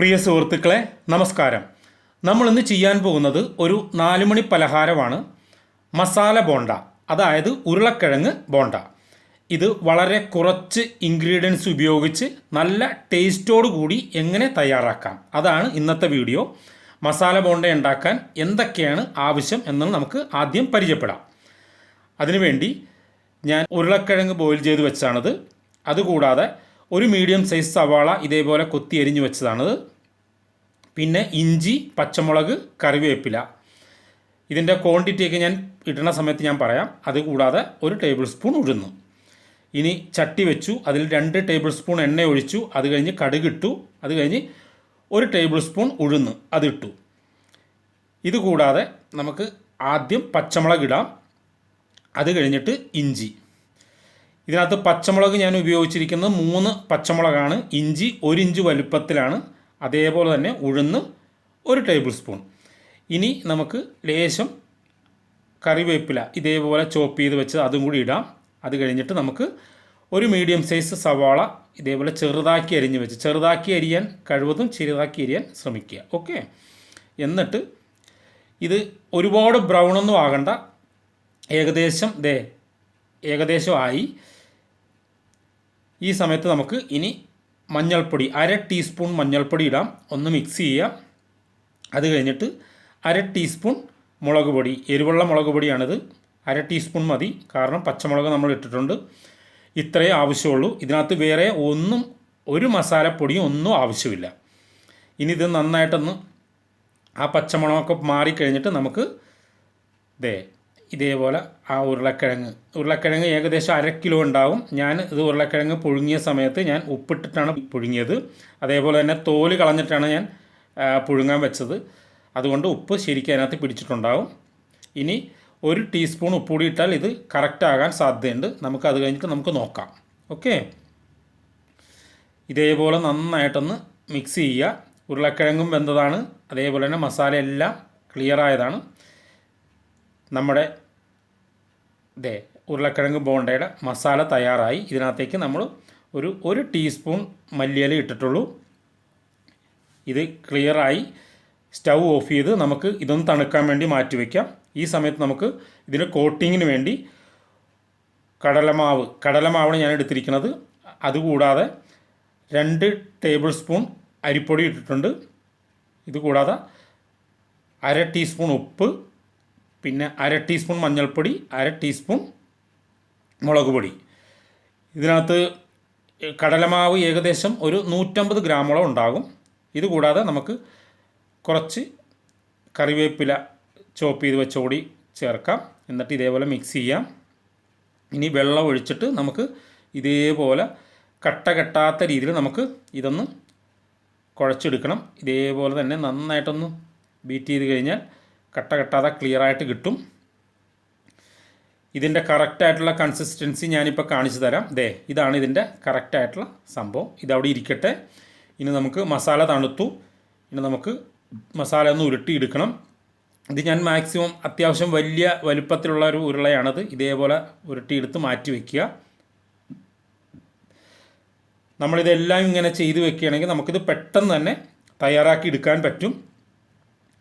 പ്രിയ സുഹൃത്തുക്കളെ നമസ്കാരം. നമ്മൾ ഇന്ന് ചെയ്യാൻ പോകുന്നത് ഒരു നാലുമണി പലഹാരമാണ്. മസാല ബോണ്ട അതായത് ഉരുളക്കിഴങ്ങ് ബോണ്ട. ഇത് വളരെ കുറച്ച് ഇൻഗ്രീഡിയൻസ് ഉപയോഗിച്ച് നല്ല കൂടി എങ്ങനെ തയ്യാറാക്കാം. അതാണ് ഇന്നത്തെ വീഡിയോ മസാല ബോണ്ട ഉണ്ടാക്കാൻ എന്തൊക്കെയാണ് ആവശ്യം എന്ന് നമുക്ക് ആദ്യം പരിചയപ്പെടാം. അതിനുവേണ്ടി ഞാൻ ഉരുളക്കിഴങ്ങ് ബോയിൽ ചെയ്ത് വെച്ചാണത്. അതുകൂടാതെ ഒരു മീഡിയം സൈസ് സവാള ഇതേപോലെ കൊത്തി എരിഞ്ഞു വെച്ചതാണത് പിന്നെ ഇഞ്ചി പച്ചമുളക് കറിവേപ്പില. ഇതിന്റെ ക്വാണ്ടിറ്റിയൊക്കെ ഞാൻ ഇടുന്ന സമയത്ത് ഞാൻ പറയാം. അതുകൂടാതെ ഒരു ടേബിൾ സ്പൂൺ ഉഴുന്നു. ഇനി ചട്ടി വെച്ചു. അതിൽ രണ്ട് ടേബിൾ സ്പൂൺ എണ്ണ ഒഴിച്ചു. അത് കഴിഞ്ഞ് കടുകിട്ടു അത് കഴിഞ്ഞ് ഒരു ടേബിൾ സ്പൂൺ ഉഴുന്ന്. അതിട്ടു ഇത് കൂടാതെ നമുക്ക് ആദ്യം പച്ചമുളക് ഇടാം. അത് കഴിഞ്ഞിട്ട് ഇഞ്ചി. ഇതിനകത്ത് പച്ചമുളക് ഞാൻ ഉപയോഗിച്ചിരിക്കുന്നത് മൂന്ന് പച്ചമുളകാണ് ഇഞ്ചി ഒരു ഇഞ്ച് വലുപ്പത്തിലാണ് അതേപോലെ തന്നെ ഉഴുന്ന് ഒരു ടേബിൾ സ്പൂൺ ഇനി നമുക്ക് ലേശം കറിവേപ്പില ഇതേപോലെ ചോപ്പ് ചെയ്ത് വെച്ച് അതും കൂടി ഇടാം. അത് കഴിഞ്ഞിട്ട് നമുക്ക് ഒരു മീഡിയം സൈസ് സവാള ഇതേപോലെ ചെറുതാക്കി അരിഞ്ഞ് വെച്ച് ചെറുതാക്കി അരിയാൻ കഴിവതും ചെറുതാക്കി അരിയാൻ ശ്രമിക്കുക. ഓക്കെ എന്നിട്ട് ഇത് ഒരുപാട് ബ്രൗണൊന്നും ആകണ്ട. ഏകദേശം ദേ ഏകദേശം ആയി. ഈ സമയത്ത് നമുക്ക് ഇനി മഞ്ഞൾപ്പൊടി അര ടീസ്പൂൺ മഞ്ഞൾപ്പൊടി ഇടാം. ഒന്ന് മിക്സ് ചെയ്യാം അത് കഴിഞ്ഞിട്ട് അര ടീസ്പൂൺ മുളക് പൊടി. എരിവുള്ള മുളക് പൊടിയാണിത്. അര ടീസ്പൂൺ മതി. കാരണം പച്ചമുളക് നമ്മൾ ഇട്ടിട്ടുണ്ട്. ഇത്രയേ ആവശ്യമുള്ളൂ. ഇതിനകത്ത് വേറെ ഒന്നും ഒരു മസാലപ്പൊടിയും ഒന്നും ആവശ്യമില്ല. ഇനി ഇത് നന്നായിട്ടൊന്ന് ആ പച്ചമുളകൊക്കെ മാറിക്കഴിഞ്ഞിട്ട് നമുക്ക് ദേ ഇതേപോലെ ആ ഉരുളക്കിഴങ്ങ്. ഉരുളക്കിഴങ്ങ് ഏകദേശം അര കിലോ ഉണ്ടാവും. ഞാൻ ഇത് ഉരുളക്കിഴങ്ങ് പുഴുങ്ങിയ സമയത്ത് ഞാൻ ഉപ്പിട്ടിട്ടാണ് പുഴുങ്ങിയത്. അതേപോലെ തന്നെ തോൽ കളഞ്ഞിട്ടാണ് ഞാൻ പുഴുങ്ങാൻ വെച്ചത്. അതുകൊണ്ട് ഉപ്പ് ശരിക്കും അതിനകത്ത് പിടിച്ചിട്ടുണ്ടാവും. ഇനി ഒരു ടീസ്പൂൺ ഉപ്പ് കൂടി ഇട്ടാൽ ഇത് കറക്റ്റ് ആകാൻ സാധ്യതയുണ്ട്. നമുക്ക് അത് കഴിഞ്ഞിട്ട് നമുക്ക് നോക്കാം. ഓക്കെ? ഇതേപോലെ നന്നായിട്ടൊന്ന് മിക്സ് ചെയ്യുക. ഉരുളക്കിഴങ്ങും വെന്തതാണ്. അതേപോലെ തന്നെ മസാല എല്ലാം ക്ലിയർ ആയതാണ്. നമ്മുടെ ഇതേ ഉരുളക്കിഴങ്ങ് ബോണ്ടയുടെ മസാല തയ്യാറായി. ഇതിനകത്തേക്ക് നമ്മൾ ഒരു ഒരു ടീസ്പൂൺ മല്ലിയില ഇട്ടിട്ടുള്ളൂ. ഇത് ക്ലിയറായി സ്റ്റൗ ഓഫ് ചെയ്ത് നമുക്ക് ഇതൊന്ന് തണുക്കാൻ വേണ്ടി മാറ്റി വയ്ക്കാം ഈ സമയത്ത് നമുക്ക് ഇതിന് കോട്ടിങ്ങിന് വേണ്ടി കടലമാവ് കടലമാവാണ് ഞാൻ എടുത്തിരിക്കുന്നത്. അതുകൂടാതെ രണ്ട് ടേബിൾ സ്പൂൺ അരിപ്പൊടി ഇട്ടിട്ടുണ്ട്. ഇതുകൂടാതെ അര ടീസ്പൂൺ ഉപ്പ് പിന്നെ അര ടീസ്പൂൺ മഞ്ഞൾപ്പൊടി അര ടീസ്പൂൺ മുളക് പൊടി. ഇതിനകത്ത് കടലമാവ് ഏകദേശം ഒരു നൂറ്റമ്പത് ഗ്രാമോളം ഉണ്ടാകും. ഇത് കൂടാതെ നമുക്ക് കുറച്ച് കറിവേപ്പില ചോപ്പ് ചെയ്ത് വെച്ച കൂടി ചേർക്കാം. എന്നിട്ട് ഇതേപോലെ മിക്സ് ചെയ്യാം. ഇനി വെള്ളം ഒഴിച്ചിട്ട് നമുക്ക് ഇതേപോലെ കട്ട കെട്ടാത്ത രീതിയിൽ നമുക്ക് ഇതൊന്ന് കുഴച്ചെടുക്കണം. ഇതേപോലെ തന്നെ നന്നായിട്ടൊന്ന് ബീറ്റ് ചെയ്ത് കഴിഞ്ഞാൽ കട്ട കെട്ടാതെ ക്ലിയർ ആയിട്ട് കിട്ടും. ഇതിന്റെ കറക്റ്റായിട്ടുള്ള കൺസിസ്റ്റൻസി ഞാനിപ്പോൾ കാണിച്ചു തരാം. ദേ ഇതാണ് ഇതിന്റെ കറക്റ്റായിട്ടുള്ള സംഭവം. ഇതവിടെ ഇരിക്കട്ടെ. ഇനി നമുക്ക് മസാല തണുത്തു. ഇനി നമുക്ക് മസാല ഒന്ന് ഉരുട്ടി ഉരുട്ടിയെടുക്കണം. ഇത് ഞാൻ മാക്സിമം അത്യാവശ്യം വലിയ വലുപ്പത്തിലുള്ള ഒരു ഉരുളയാണത്. ഇതേപോലെ ഉരുട്ടിയെടുത്ത് മാറ്റി വയ്ക്കുക നമ്മളിതെല്ലാം ഇങ്ങനെ ചെയ്ത് വെക്കുകയാണെങ്കിൽ നമുക്കിത് പെട്ടെന്ന് തന്നെ തയ്യാറാക്കി എടുക്കാൻ പറ്റും.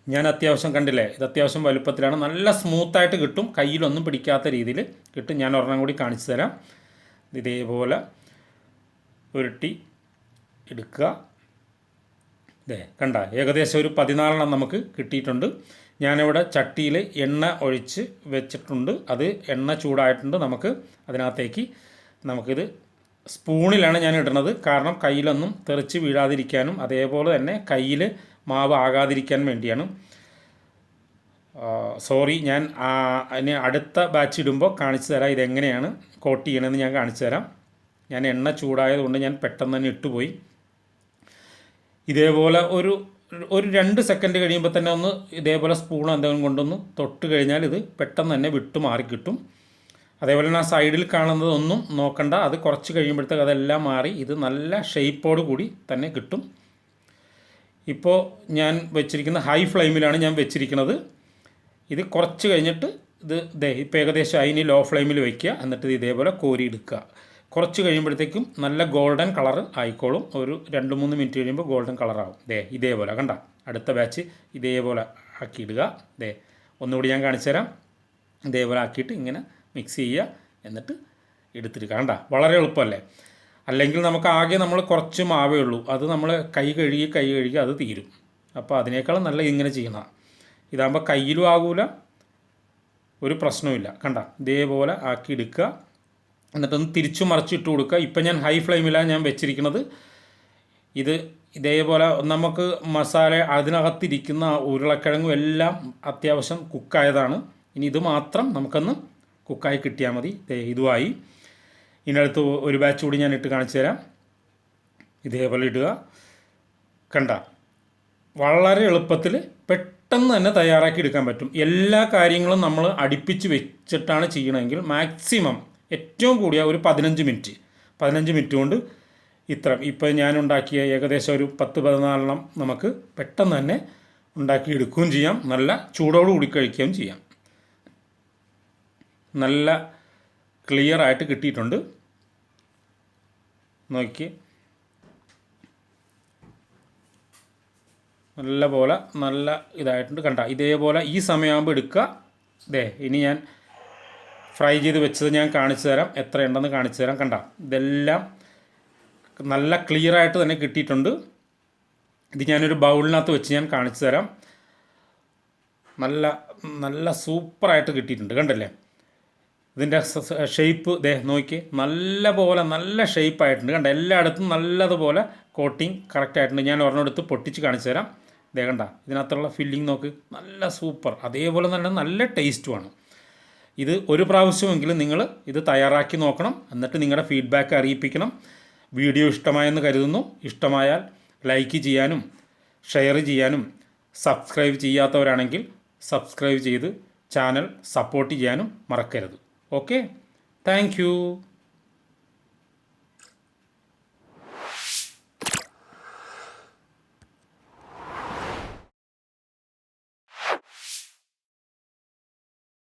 ഞാൻ അത്യാവശ്യം കണ്ടില്ലേ? ഇത് അത്യാവശ്യം വലുപ്പത്തിലാണ്. നല്ല സ്മൂത്തായിട്ട് കിട്ടും. കയ്യിലൊന്നും പിടിക്കാത്ത രീതിയിൽ കിട്ടും. ഞാൻ ഒരെണ്ണം കൂടി കാണിച്ചു തരാം. ഇതേപോലെ ഉരുട്ടി എടുക്കുക. ഇതേ കണ്ട? ഏകദേശം ഒരു പതിനാലെണ്ണം നമുക്ക് കിട്ടിയിട്ടുണ്ട്. ഞാനിവിടെ ചട്ടിയിൽ എണ്ണ ഒഴിച്ച് വെച്ചിട്ടുണ്ട്. അത് എണ്ണ ചൂടായിട്ടുണ്ട്. നമുക്ക് അതിനകത്തേക്ക് നമുക്കിത് സ്പൂണിലാണ് ഞാൻ ഇടുന്നത്. കാരണം കയ്യിലൊന്നും തെറിച്ച് വീഴാതിരിക്കാനും അതേപോലെ തന്നെ കയ്യിൽ മാവ് ആകാതിരിക്കാൻ വേണ്ടിയാണ്. സോറി ഞാൻ അതിന് അടുത്ത ബാച്ച് ഇടുമ്പോൾ കാണിച്ചു തരാം ഇതെങ്ങനെയാണ് കോട്ട് ചെയ്യണമെന്ന് ഞാൻ കാണിച്ചു തരാം. ഞാൻ എണ്ണ ചൂടായതുകൊണ്ട് ഞാൻ പെട്ടെന്ന് തന്നെ ഇട്ടുപോയി. ഇതേപോലെ ഒരു ഒരു രണ്ട് സെക്കൻഡ് കഴിയുമ്പോൾ തന്നെ ഒന്ന് ഇതേപോലെ സ്പൂൺ എന്തെങ്കിലും കൊണ്ടൊന്ന് തൊട്ട് കഴിഞ്ഞാൽ ഇത് പെട്ടെന്ന് തന്നെ വിട്ടു മാറി കിട്ടും. അതേപോലെ തന്നെ ആ സൈഡിൽ കാണുന്നതൊന്നും നോക്കണ്ട. അത് കുറച്ച് കഴിയുമ്പോഴത്തേക്ക് അതെല്ലാം മാറി ഇത് നല്ല ഷേപ്പോട് കൂടി തന്നെ കിട്ടും. ഇപ്പോൾ ഞാൻ വെച്ചിരിക്കുന്ന ഹൈ ഫ്ലെയിമിലാണ് ഞാൻ വെച്ചിരിക്കുന്നത്. ഇത് കുറച്ച് കഴിഞ്ഞിട്ട് ഇത് ദേ ഇപ്പോൾ ഏകദേശം അതിന് ലോ ഫ്ലെയിമിൽ വയ്ക്കുക. എന്നിട്ട് ഇത് ഇതേപോലെ കോരി എടുക്കുക. കുറച്ച് കഴിയുമ്പോഴത്തേക്കും നല്ല ഗോൾഡൻ കളർ ആയിക്കോളും. ഒരു രണ്ട് മൂന്ന് മിനിറ്റ് കഴിയുമ്പോൾ ഗോൾഡൻ കളറാവും ദേ ഇതേപോലെ. കണ്ട? അടുത്ത ബാച്ച് ഇതേപോലെ ആക്കിയിടുക ദേ ഒന്നുകൂടി ഞാൻ കാണിച്ചു തരാം. ഇതേപോലെ ആക്കിയിട്ട് ഇങ്ങനെ മിക്സ് ചെയ്യുക. എന്നിട്ട് എടുത്തിട്ട് കണ്ട? വളരെ എളുപ്പമല്ലേ? അല്ലെങ്കിൽ നമുക്ക് ആകെ നമ്മൾ കുറച്ച് മാവേ ഉള്ളൂ. അത് നമ്മൾ കൈ കഴുകി കൈ കഴുകി അത് തീരും. അപ്പോൾ അതിനേക്കാളും നല്ല ഇങ്ങനെ ചെയ്യുന്ന. ഇതാകുമ്പോൾ കയ്യിലും ആകൂല ഒരു പ്രശ്നവുമില്ല കണ്ട? ഇതേപോലെ ആക്കി എടുക്കുക. എന്നിട്ടൊന്ന് തിരിച്ചു മറിച്ചിട്ട് കൊടുക്കുക. ഇപ്പം ഞാൻ ഹൈ ഫ്ലെയിമിലാണ് ഞാൻ വെച്ചിരിക്കുന്നത്. ഇത് ഇതേപോലെ നമുക്ക് മസാല അതിനകത്തിരിക്കുന്ന ഉരുളക്കിഴങ്ങും എല്ലാം അത്യാവശ്യം കുക്കായതാണ് ഇനി ഇത് മാത്രം നമുക്കൊന്ന് കുക്കായി കിട്ടിയാൽ മതി. ഇതുമായി ഇനി അടുത്ത് ഒരു ബാച്ച് കൂടി ഞാൻ ഇട്ട് കാണിച്ചു തരാം. ഇതേപോലെ ഇടുക. കണ്ട വളരെ എളുപ്പത്തിൽ പെട്ടെന്ന് തന്നെ തയ്യാറാക്കി എടുക്കാൻ പറ്റും. എല്ലാ കാര്യങ്ങളും നമ്മൾ അടുപ്പിച്ച് വെച്ചിട്ടാണ് ചെയ്യണമെങ്കിൽ മാക്സിമം ഏറ്റവും കൂടിയ ഒരു പതിനഞ്ച് മിനിറ്റ് പതിനഞ്ച് മിനിറ്റ് കൊണ്ട് ഇത്ര ഇപ്പോൾ ഞാൻ ഉണ്ടാക്കിയ ഏകദേശം ഒരു പത്ത് പതിനാലെണ്ണം നമുക്ക് പെട്ടെന്ന് തന്നെ ഉണ്ടാക്കി എടുക്കുകയും ചെയ്യാം. നല്ല ചൂടോട് കൂടി കഴിക്കുകയും ചെയ്യാം. നല്ല ക്ലിയർ ആയിട്ട് കിട്ടിയിട്ടുണ്ട്. നോക്കി നല്ല പോലെ നല്ല ഇതായിട്ടുണ്ട്. കണ്ട ഇതേപോലെ ഈ സമയമാകുമ്പോൾ എടുക്കുക. ദേ ഇനി ഞാൻ ഫ്രൈ ചെയ്ത് വെച്ചത് ഞാൻ കാണിച്ചു തരാം. എത്ര ഉണ്ടെന്ന് കാണിച്ചു തരാം. കണ്ട ഇതെല്ലാം നല്ല ക്ലിയർ ആയിട്ട് തന്നെ കിട്ടിയിട്ടുണ്ട്. ഇത് ഞാനൊരു ബൗളിനകത്ത് വെച്ച് ഞാൻ കാണിച്ചു തരാം. നല്ല നല്ല സൂപ്പറായിട്ട് കിട്ടിയിട്ടുണ്ട്. കണ്ടല്ലേ? ഇതിന്റെ ഷേപ്പ് ദേ നോക്കി. നല്ല പോലെ നല്ല ഷേപ്പ് ആയിട്ടുണ്ട്. കണ്ട? എല്ലായിടത്തും നല്ലതുപോലെ കോട്ടിങ് കറക്റ്റ് ആയിട്ടുണ്ട്. ഞാൻ ഒരെണ്ണെടുത്ത് പൊട്ടിച്ച് കാണിച്ചു തരാം. ദേ കണ്ട? ഇതിനകത്തുള്ള ഫില്ലിങ് നോക്ക്. നല്ല സൂപ്പർ അതേപോലെ തന്നെ നല്ല ടേസ്റ്റുമാണ് ഇത് ഒരു പ്രാവശ്യമെങ്കിലും നിങ്ങൾ ഇത് തയ്യാറാക്കി നോക്കണം. എന്നിട്ട് നിങ്ങളുടെ ഫീഡ്ബാക്ക് അറിയിപ്പിക്കണം. വീഡിയോ ഇഷ്ടമായെന്ന് കരുതുന്നു. ഇഷ്ടമായാൽ ലൈക്ക് ചെയ്യാനും ഷെയർ ചെയ്യാനും സബ്സ്ക്രൈബ് ചെയ്യാത്തവരാണെങ്കിൽ സബ്സ്ക്രൈബ് ചെയ്ത് ചാനൽ സപ്പോർട്ട് ചെയ്യാനും മറക്കരുത്. Okay thank